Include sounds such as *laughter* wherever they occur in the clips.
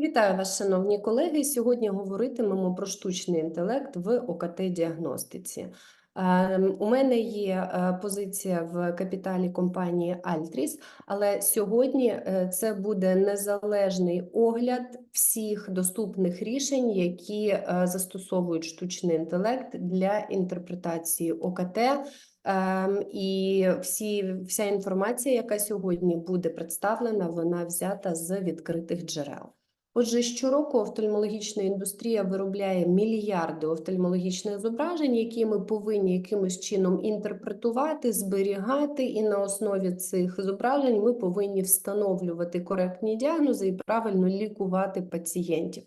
Вітаю вас, шановні колеги. Сьогодні говоритимемо про штучний інтелект в ОКТ-діагностиці. Ем, У мене є е, позиція в капіталі компанії Altris, але сьогодні е, це буде незалежний огляд всіх доступних рішень, які е, застосовують штучний інтелект для інтерпретації ОКТ. Ем, І всі, вся інформація, яка сьогодні буде представлена, вона взята з відкритих джерел. Отже, щороку офтальмологічна індустрія виробляє мільярди офтальмологічних зображень, які ми повинні якимось чином інтерпретувати, зберігати, і на основі цих зображень ми повинні встановлювати коректні діагнози і правильно лікувати пацієнтів.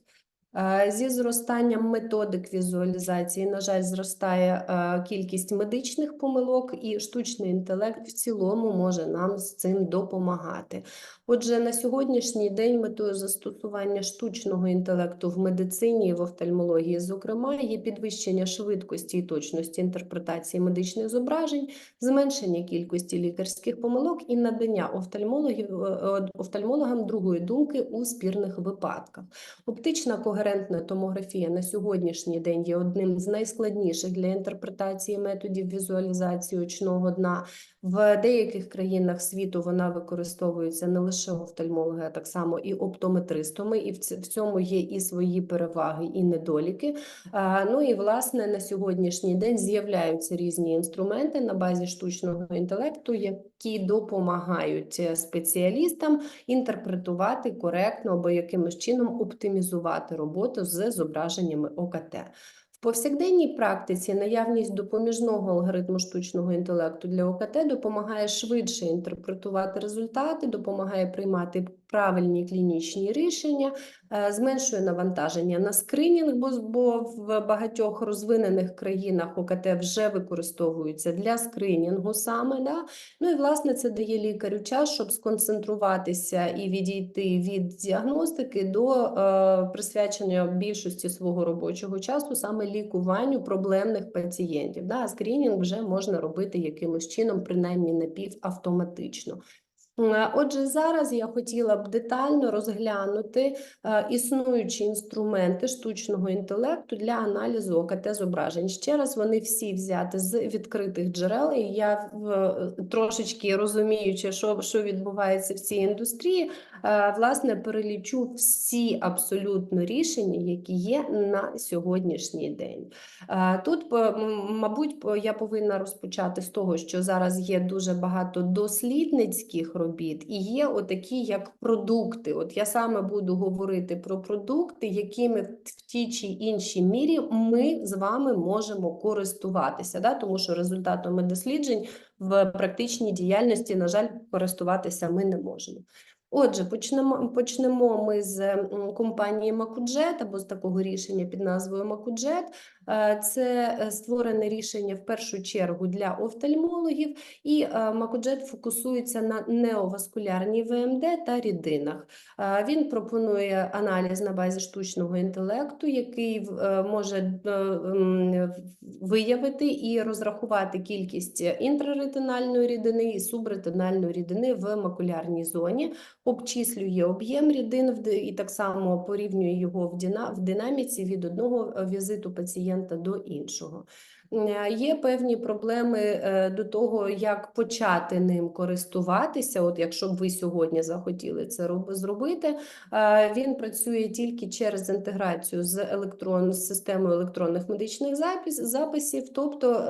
Е, Зі зростанням методик візуалізації, на жаль, зростає е, кількість медичних помилок, і штучний інтелект в цілому може нам з цим допомагати. Отже, на сьогоднішній день метою застосування штучного інтелекту в медицині і в офтальмології, зокрема, є підвищення швидкості і точності інтерпретації медичних зображень, зменшення кількості лікарських помилок і надання офтальмологів е, офтальмологам другої думки у спірних випадках. Оптична когерентна томографія на сьогоднішній день є одним з найскладніших для інтерпретації методів візуалізації очного дна. В деяких країнах світу вона використовується не лише офтальмологи, а так само і оптометристами, і в цьому є і свої переваги, і недоліки. Ну і власне на сьогоднішній день з'являються різні інструменти на базі штучного інтелекту, які допомагають е, спеціалістам інтерпретувати коректно або якимось чином оптимізувати роботу з зображеннями ОКТ. Повсякденній практиці наявність допоміжного алгоритму штучного інтелекту для ОКТ допомагає швидше інтерпретувати результати, допомагає приймати правильні клінічні рішення, е, зменшує навантаження на скринінг, бо, в багатьох розвинених країнах ОКТ вже використовуються для скринінгу саме. Да? Ну і власне це дає лікарю час, щоб сконцентруватися і відійти від діагностики до е, присвячення більшості свого робочого часу саме лікуванню проблемних пацієнтів. Да? А скринінг вже можна робити якимось чином, принаймні напівавтоматично. Е, Отже, зараз я хотіла б детально розглянути е, існуючі інструменти штучного інтелекту для аналізу ОКТ зображень. Ще раз вони всі взяти з відкритих джерел. І я трошечки розуміючи, що, що відбувається в цій індустрії, е, власне перелічу всі абсолютно рішення, які є на сьогоднішній день. Тут, мабуть, я повинна розпочати з того, що зараз є дуже багато дослідницьких робіт і є отакі як продукти. От я саме буду говорити про продукти, якими в тій чи іншій мірі ми з вами можемо користуватися, да? тому що результатами досліджень в практичній діяльності, на жаль, користуватися ми не можемо. Отже, почнемо, почнемо ми з компанії Макуджет або з такого рішення під назвою Макуджет. Е, Це е, створене рішення в першу чергу для офтальмологів, і е, Макуджет фокусується на неоваскулярній ВМД та рідинах. Він пропонує аналіз на базі штучного інтелекту, який може виявити і розрахувати кількість інтраретинальної рідини і субретинальної рідини в макулярній зоні, обчислює об'єм рідин і так само порівнює його в дина- динаміці від одного е, візиту пацієнта до іншого. Е, Є певні проблеми е, до того, як почати ним користуватися. От якщо б ви сьогодні захотіли це зробити, Він працює тільки через інтеграцію з електрон, з системою електронних медичних запис, записів, тобто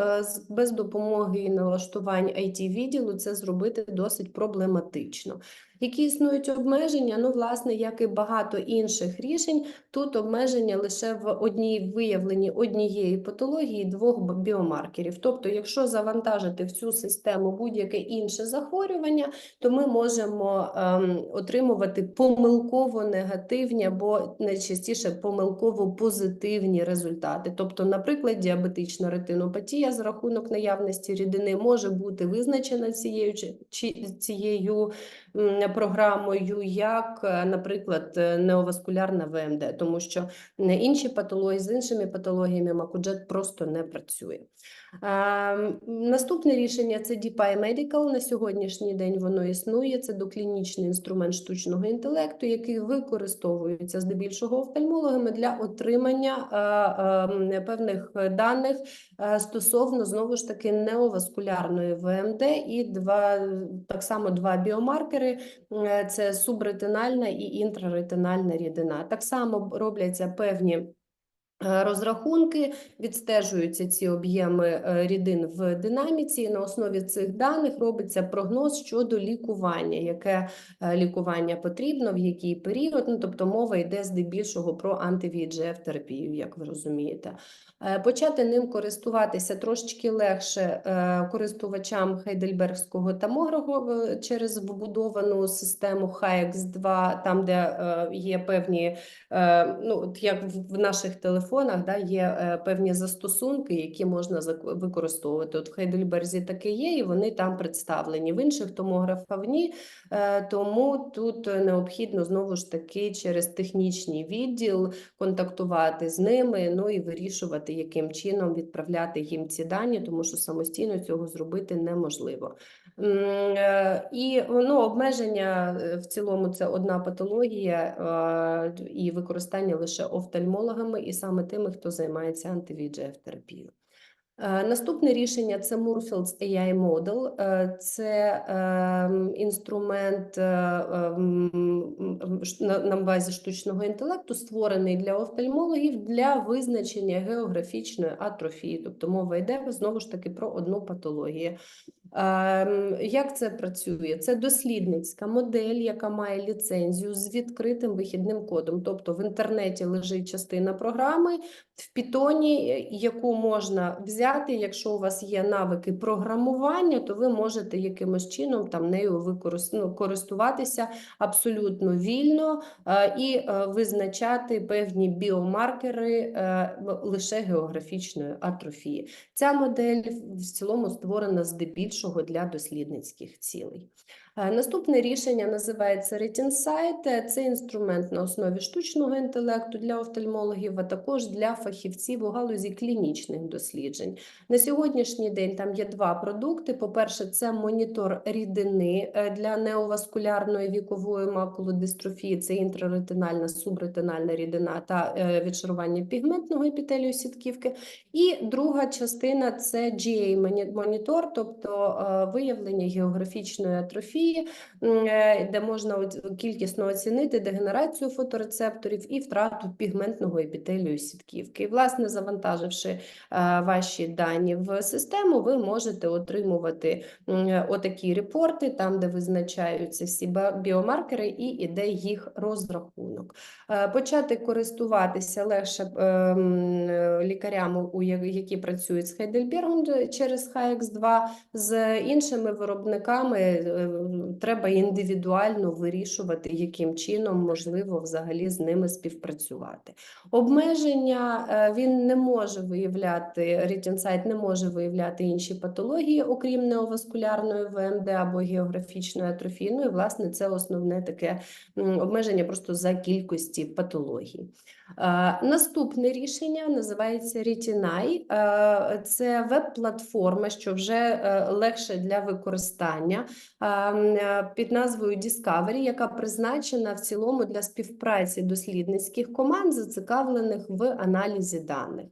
без допомоги і налаштувань IT-відділу це зробити досить проблематично. Які існують обмеження? Ну, власне, як і багато інших рішень, тут обмеження лише в одній виявленні однієї патології двох біомаркерів. Тобто, якщо завантажити в цю систему будь-яке інше захворювання, то ми можемо ем, отримувати помилково негативні або найчастіше помилково позитивні результати. Тобто, наприклад, діабетична ретинопатія за рахунок наявності рідини може бути визначена цією чи- цією програмою, як, е, наприклад, е, неоваскулярна ВМД, тому що е, інші патології з іншими патологіями Макуджет просто не працює. Ем, Наступне рішення це DeepI Medical. На сьогоднішній день воно існує. Це доклінічний інструмент штучного інтелекту, який використовується здебільшого офтальмологами для отримання е, е, певних даних е, стосовно знову ж таки неоваскулярної ВМД і два так само два біомаркери: е, це субретинальна і інтраретинальна рідина. Так само робляться певні. Е, Розрахунки відстежуються ці об'єми е, рідин в динаміці. і На основі цих даних робиться прогноз щодо лікування, яке е, лікування потрібно, в який період. Ну тобто мова йде здебільшого про антивіджеф терапію, як ви розумієте. Почати ним користуватися трошечки легше користувачам хайдельбергського томографу через вбудовану систему HX2, там де є певні, ну як в наших телефонах, да, є е, певні застосунки, які можна використовувати. От в Хайдельберзі таке є, і вони там представлені. В інших томографах ні. Е, Тому тут необхідно знову ж таки через технічний відділ контактувати з ними, ну і вирішувати, яким чином відправляти їм ці дані, тому що самостійно цього зробити неможливо. Е, І ну, обмеження е, в цілому це одна патологія і використання лише офтальмологами, і саме тими, хто займається антивіджеф терапією. Е, Наступне рішення це Moorfields AI Model. Це ем, інструмент ем, на базі штучного інтелекту, створений для офтальмологів для визначення географічної атрофії. Тобто мова йде знову ж таки про одну патологію. Ем, Як це працює? Це дослідницька модель, яка має ліцензію з відкритим вихідним кодом. Тобто в інтернеті лежить частина програми в е, яку можна взяти. Якщо у вас є навики програмування, то ви можете якимось чином там нею використ... ну, користуватися абсолютно вільно е, і е, визначати певні біомаркери е, лише географічної атрофії. Ця модель в цілому створена здебільшого для дослідницьких цілей. Е, Наступне рішення називається RetinSight. Це інструмент на основі штучного інтелекту для офтальмологів, а також для фахівців у галузі клінічних досліджень. На сьогоднішній день там є два продукти. По-перше, це монітор рідини е, для неоваскулярної вікової макулодистрофії, це інтраретинальна, субретинальна рідина та е, відшарування пігментного епітелію сітківки. І друга частина це GA-монітор, тобто е, виявлення географічної атрофії, е, де можна кількісно оцінити дегенерацію фоторецепторів і втрату пігментного епітелію сітківки. І, власне, завантаживши е, ваші дані в систему, ви можете отримувати м, отакі репорти, там, де визначаються всі біомаркери і іде їх розрахунок. Е, Почати користуватися легше е, лікарям, які працюють з Хайдельбергом е, через HX2, з іншими виробниками е, треба індивідуально вирішувати, яким чином можливо взагалі з ними співпрацювати. Обмеження е, він не може виявляти, RetinSight не може виявляти інші патології, окрім неоваскулярної ВМД або географічної атрофії. Ну власне це основне таке обмеження просто за кількості патологій. Е, Наступне рішення називається Retinai. Е, Це веб-платформа, що вже е, легше для використання під назвою Discovery, яка призначена в цілому для співпраці дослідницьких команд, зацікавлених в аналізі даних.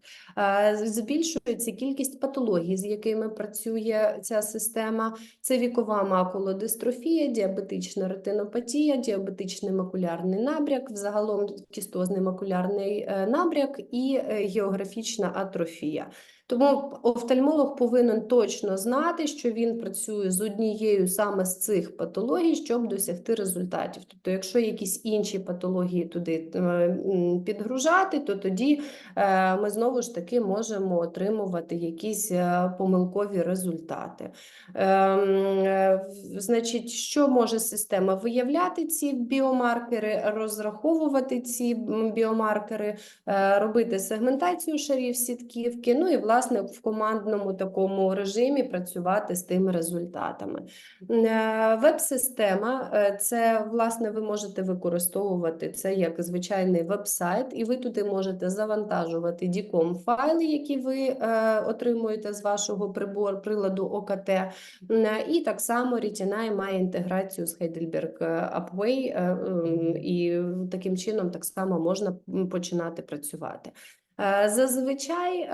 Збільшується кількість патологій, з якими працює ця система. Це вікова макулодистрофія, діабетична ретинопатія, діабетичний макулярний набряк, взагалом кістозний макулярний е, набряк і е, географічна атрофія. Тому офтальмолог повинен точно знати, що він працює з однією саме з цих патологій, щоб досягти результатів. Тобто, якщо якісь інші патології туди е, підгружати, то тоді е, ми знову ж таки можемо отримувати якісь е, помилкові результати. Значить, що може система виявляти ці біомаркери, розраховувати ці біомаркери, робити сегментацію шарів сітківки, ну і власне власне в командному такому режимі працювати з тими результатами. Е, Веб-система е, це власне ви можете використовувати це як звичайний веб-сайт, і ви туди можете завантажувати діком файли, які ви е, отримуєте з вашого прибору приладу ОКТ. І так само Retinai має інтеграцію з Heidelberg Upway, і таким чином так само можна починати працювати. Е, Зазвичай е,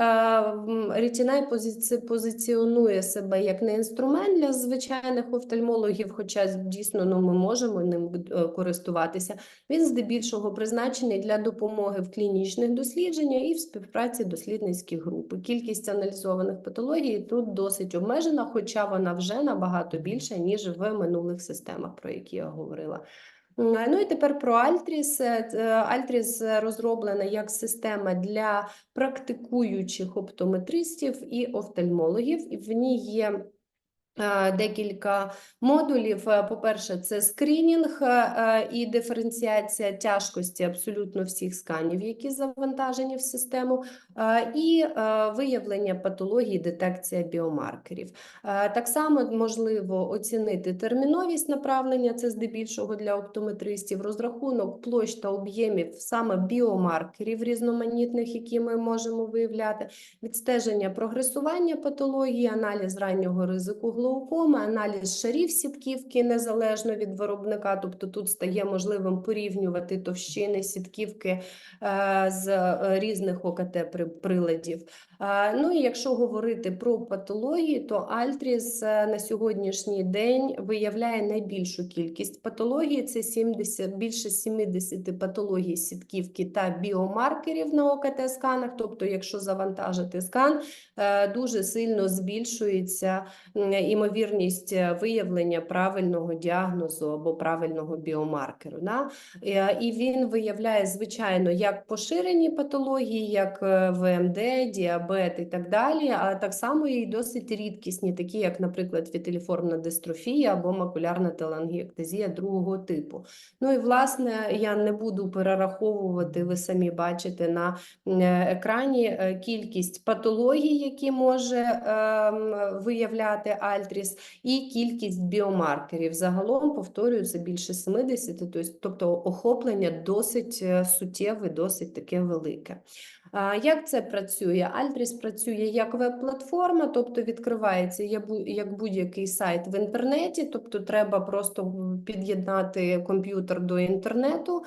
Retinai позиці- позиціонує себе як не інструмент для звичайних офтальмологів, хоча дійсно ну, ми можемо ним е, користуватися. Він здебільшого призначений для допомоги в клінічних дослідженнях і в співпраці дослідницьких груп. Кількість аналізованих патологій тут досить обмежена, хоча вона вже набагато більша, ніж в минулих системах, про які я говорила. М, Ну і тепер про Альтріс. Е, Альтріс розроблена як система для практикуючих оптометристів і офтальмологів. В ній є е, декілька модулів. Е, По-перше, це скринінг е, е, і диференціація тяжкості абсолютно всіх сканів, які завантажені в систему, е, і е, виявлення патології, детекція біомаркерів. Е, Так само можливо оцінити терміновість направлення, це здебільшого для оптометристів, розрахунок площ та об'ємів саме біомаркерів різноманітних, які ми можемо виявляти, відстеження прогресування патології, аналіз раннього ризику глаукоми, аналіз шарів сітківки незалежно від виробника. Тобто тут стає можливим порівнювати товщини сітківки е, з е, різних ОКТ приладів. Ну і якщо говорити про патології, то Альтріс е, на сьогоднішній день виявляє найбільшу кількість патологій. Це 70, більше 70 патологій сітківки та біомаркерів на ОКТ-сканах. Тобто, якщо завантажити скан, е, дуже сильно збільшується м, імовірність е, виявлення правильного діагнозу або правильного біомаркеру. Да? Е, І він виявляє, звичайно, як поширені патології, як е, ВМД, діабет і так далі, а так само і досить рідкісні, такі як, наприклад, фітиліформна дистрофія або макулярна телангіектезія другого типу. Ну і власне я не буду перераховувати, ви самі бачите на е, екрані е, кількість патологій, які може ем, виявляти Альтріс, і кількість біомаркерів. Загалом, повторюю, це більше 70, тобто- тобто охоплення досить е, суттєве, досить таке велике. Як це працює? Альтріс працює як веб-платформа, тобто відкривається як будь-який сайт в інтернеті, тобто треба просто під'єднати комп'ютер до інтернету,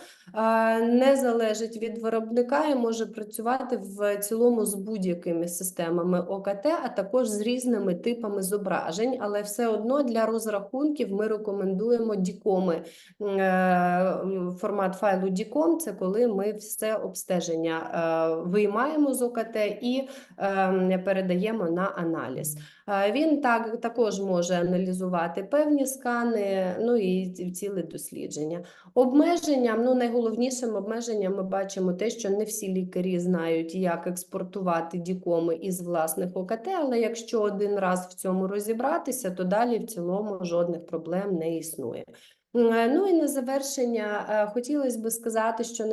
не залежить від виробника і може працювати в цілому з будь-якими системами ОКТ, а також з різними типами зображень, але все одно для розрахунків ми рекомендуємо дікоми. Е, Формат файлу DICOM – це коли ми все обстеження е, виймаємо з ОКТ і е, передаємо на аналіз. Е, Він так також може аналізувати певні скани, ну і ціле дослідження. Обмеженням, ну найголовнішим обмеженням ми бачимо те, що не всі лікарі знають, як експортувати дікоми із власних ОКТ, але якщо один раз в цьому розібратися, то далі в цілому жодних проблем не існує. Е, Ну і на завершення е, хотілося би сказати, що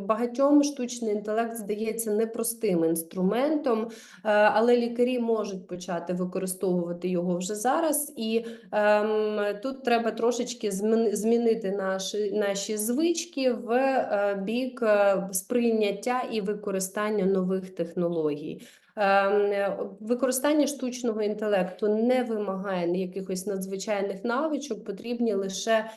багатьом штучний інтелект здається непростим інструментом, е, але лікарі можуть почати використовувати його вже зараз. І ем, тут треба трошечки змінити наші, наші звички в бік сприйняття і використання нових технологій. Ем, е, Використання штучного інтелекту не вимагає якихось надзвичайних навичок, потрібні лише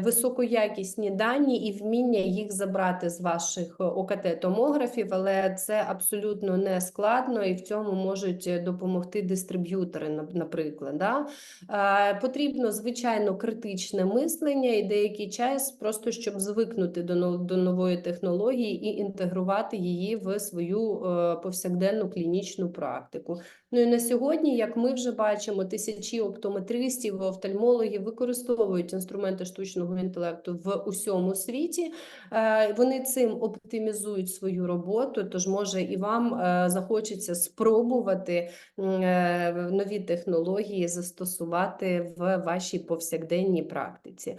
високоякісні дані і вміння їх забрати з ваших ОКТ-томографів, але це абсолютно не складно і в цьому можуть допомогти дистриб'ютори, наприклад. Да? Е, Потрібно, звичайно, критичне мислення і деякий час, просто щоб звикнути до, нової технології і інтегрувати її в свою е, повсякденну клінічну практику. Ну і на сьогодні, як ми вже бачимо, тисячі оптометристів, офтальмологів використовують інструменти штучного інтелекту в усьому світі. Е, Вони цим оптимізують свою роботу. Тож, може, і вам е, захочеться спробувати е, нові технології застосувати в вашій повсякденній практиці.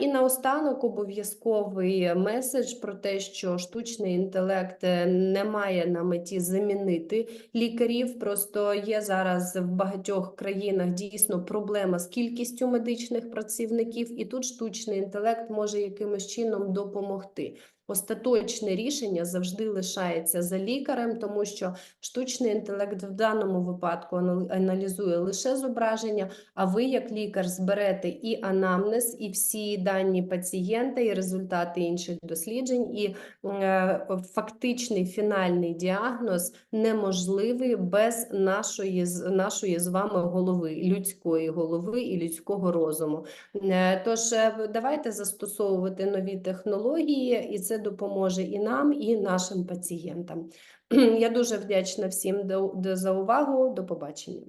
І наостанок обов'язковий меседж про те, що штучний інтелект не має на меті замінити лікарів. Просто є зараз в багатьох країнах дійсно проблема з кількістю медичних працівників, і тут штучний інтелект може якимось чином допомогти. Остаточне рішення завжди лишається за лікарем, тому що штучний інтелект в даному випадку аналізує лише зображення, а ви, як лікар, зберете і анамнез, і всі дані пацієнта, і результати інших досліджень, і е, фактичний фінальний діагноз неможливий без нашої, нашої з вами голови, людської голови і людського розуму. Е, Тож е, давайте застосовувати нові технології, і це допоможе і нам, і нашим пацієнтам. *clears throat* Я дуже вдячна всім за увагу. До побачення.